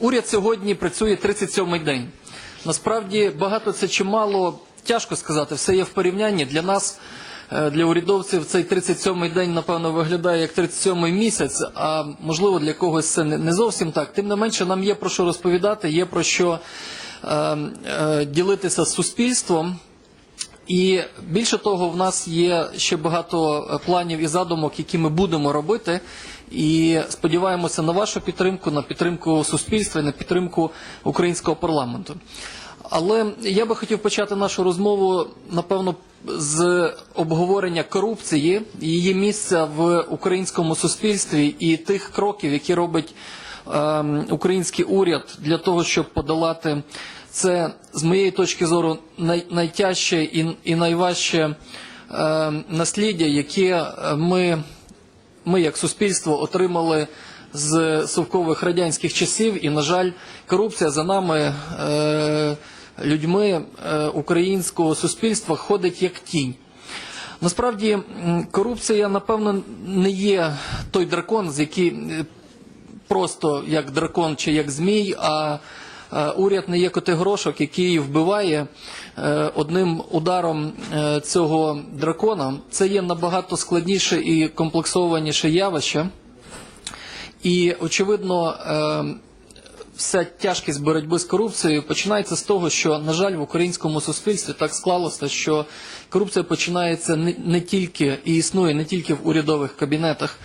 уряд сьогодні працює 37-й день. Насправді багато це чи мало, тяжко сказати, все є в порівнянні. Для нас, е, для урядовців, цей 37-й день, напевно, виглядає як 37-й місяць, а можливо для когось це не зовсім так. Тим не менше, нам є про що розповідати, є про що е, е, ділитися з суспільством. І більше того, в нас є ще багато е, планів і задумок, які ми будемо робити. І сподіваємося на вашу підтримку, на підтримку суспільства і на підтримку українського парламенту. Але я би хотів почати нашу розмову, напевно, з обговорення корупції, її місця в українському суспільстві і тих кроків, які робить ем, український уряд для того, щоб подолати це, з моєї точки зору, най, найтяжче і, найважче е, насліддя, яке ми, ми як суспільство отримали з совкових радянських часів. І, на жаль, корупція за нами, е, людьми е, українського суспільства, ходить як тінь. Насправді корупція, напевно, не є той дракон, з який е, просто як дракон чи як змій, а е, уряд не є котигрошок, який вбиває е, одним ударом е, цього дракона. Це є набагато складніше і комплексованіше явище. І, очевидно, е, вся тяжкість боротьби з корупцією починається з того, що, на жаль, в українському суспільстві так склалося, що корупція починається не, тільки і існує не тільки в урядових кабінетах,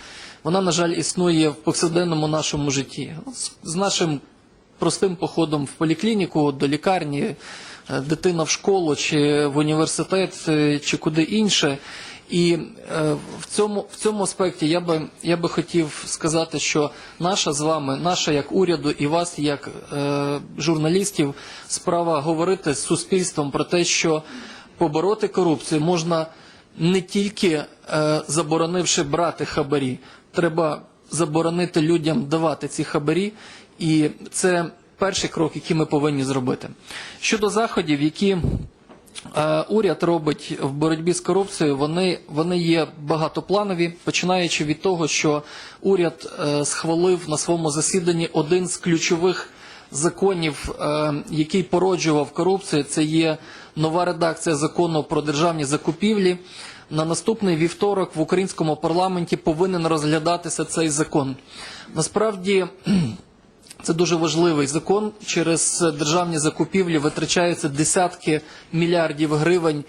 вона, на жаль, існує в повсякденному нашому житті. З нашим простим походом в поліклініку, до лікарні, е, дитина в школу чи в університет, е, чи куди інше. І е, в цьому в цьому аспекті я би я би хотів сказати, що наша з вами, наша як уряду і вас, як журналістів, справа говорити з суспільством про те, що побороти корупцію можна не тільки заборонивши брати хабарі, треба заборонити людям давати ці хабарі, і це перший крок, який ми повинні зробити. Щодо заходів, які Е, Уряд робить в боротьбі з корупцією, вони, вони є багатопланові, починаючи від того, що уряд е, схвалив на своєму засіданні один з ключових законів, е, який породжував корупцію. Це є нова редакція закону про державні закупівлі. На наступний вівторок в українському парламенті повинен розглядатися цей закон. Насправді. Це дуже важливий закон. Через державні закупівлі витрачаються десятки мільярдів гривень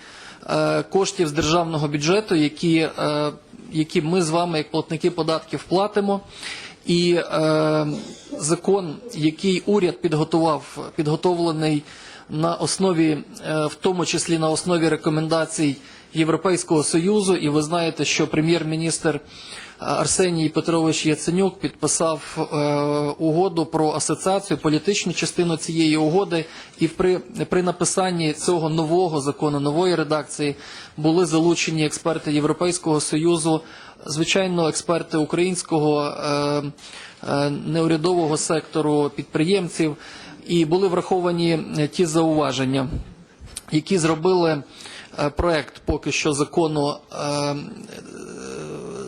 е, коштів з державного бюджету, які, е, які ми з вами, як платники податків, платимо. І е, закон, який уряд підготував, підготовлений на основі, е, в тому числі на основі рекомендацій Європейського союзу, і ви знаєте, що прем'єр-міністр Арсеній Петрович Яценюк підписав е, угоду про асоціацію, політичну частину цієї угоди, і при, при написанні цього нового закону, нової редакції були залучені експерти Європейського союзу, звичайно, експерти українського е, е, неурядового сектору підприємців, і були враховані ті зауваження, які зробили проект поки що закону.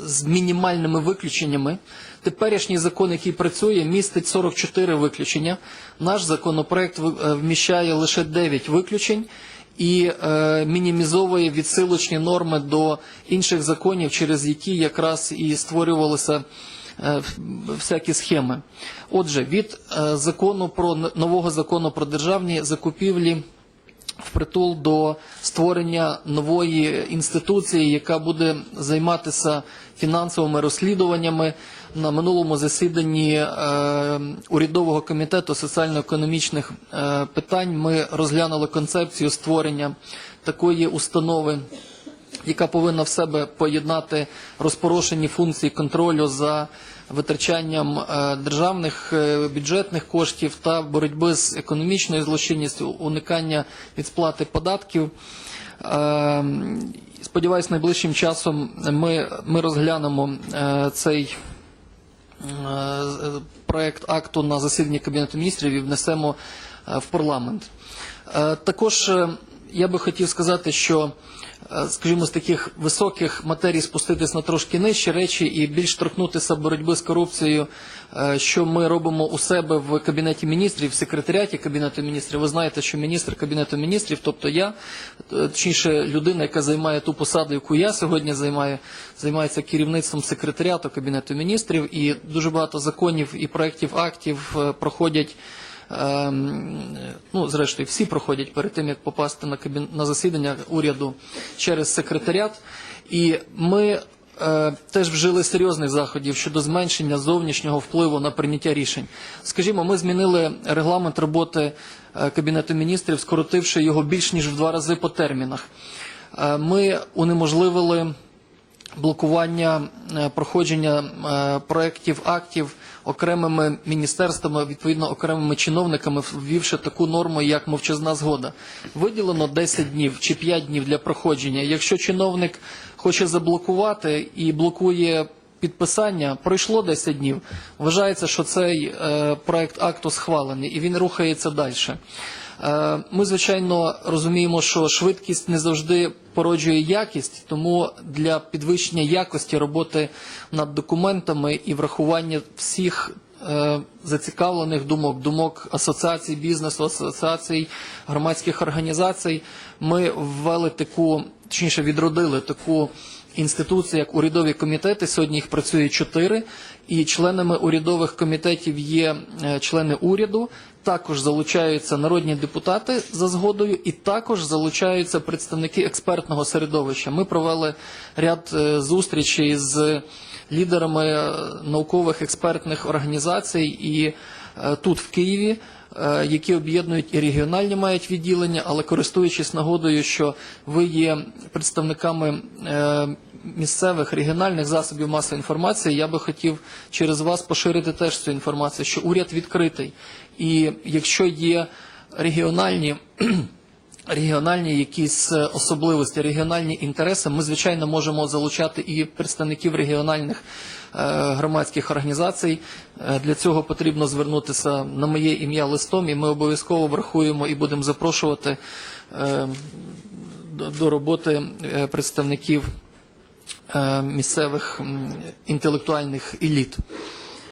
З мінімальними виключеннями. Теперішній закон, який працює, містить 44 виключення. Наш законопроект е, вміщає лише 9 виключень і е, мінімізовує відсилочні норми до інших законів, через які якраз і створювалися е, всякі схеми. Отже, від е, закону про нового закону про державні закупівлі впритул до створення нової інституції, яка буде займатися фінансовими розслідуваннями. На минулому засіданні е, урядового комітету соціально-економічних е, питань ми розглянули концепцію створення такої установи. Яка повинна в себе поєднати розпорошені функції контролю за витрачанням е, державних бюджетних коштів та боротьби з економічною злочинністю, уникання від сплати податків. Е, Сподіваюсь, найближчим часом ми, ми розглянемо цей проект акту на засіданні Кабінету міністрів і внесемо в парламент. Також я би хотів сказати, що, е, скажімо, з таких високих матерій спуститись на трошки нижчі речі і більш торкнутися боротьби з корупцією, е, що ми робимо у себе в Кабінеті міністрів, в секретаріаті Кабінету міністрів. Ви знаєте, що міністр Кабінету міністрів, тобто я, е, точніше людина, яка займає ту посаду, яку я сьогодні займаю, займається керівництвом секретаріату Кабінету міністрів, і дуже багато законів і проєктів актів е, проходять. Ем, ну, зрештою, всі проходять перед тим, як попасти на, кабін... на засідання уряду через секретаріат. І ми е, теж вжили серйозних заходів щодо зменшення зовнішнього впливу на прийняття рішень. Скажімо, ми змінили регламент роботи е, Кабінету міністрів, скоротивши його більш ніж в два рази по термінах. Е, ми унеможливили блокування е, проходження е, проєктів актів окремими міністерствами, відповідно окремими чиновниками, ввівши таку норму, як мовчазна згода. Виділено 10 днів чи 5 днів для проходження. Якщо чиновник хоче заблокувати і блокує підписання, пройшло 10 днів. Вважається, що цей е, проект акту схвалений і він рухається далі. Е, Ми, звичайно, розуміємо, що швидкість не завжди породжує якість, тому для підвищення якості роботи над документами і врахування всіх е, зацікавлених думок, думок асоціацій бізнесу, асоціацій громадських організацій, ми ввели таку, точніше відродили таку інституцію, як урядові комітети. Сьогодні їх працює чотири, і членами урядових комітетів є е, члени уряду. Також залучаються народні депутати за згодою, і також залучаються представники експертного середовища. Ми провели ряд е, зустрічей з лідерами е, наукових експертних організацій і тут в Києві, е, які об'єднують і регіональні мають відділення, але користуючись нагодою, що ви є представниками е, місцевих регіональних засобів масової інформації, я би хотів через вас поширити теж цю інформацію, що уряд відкритий. І якщо є регіональні регіональні якісь е, особливості, регіональні інтереси, ми звичайно можемо залучати і представників регіональних е, громадських організацій. Е, Для цього потрібно звернутися на моє ім'я листом, і ми обов'язково врахуємо і будемо запрошувати до, роботи представників місцевих інтелектуальних еліт.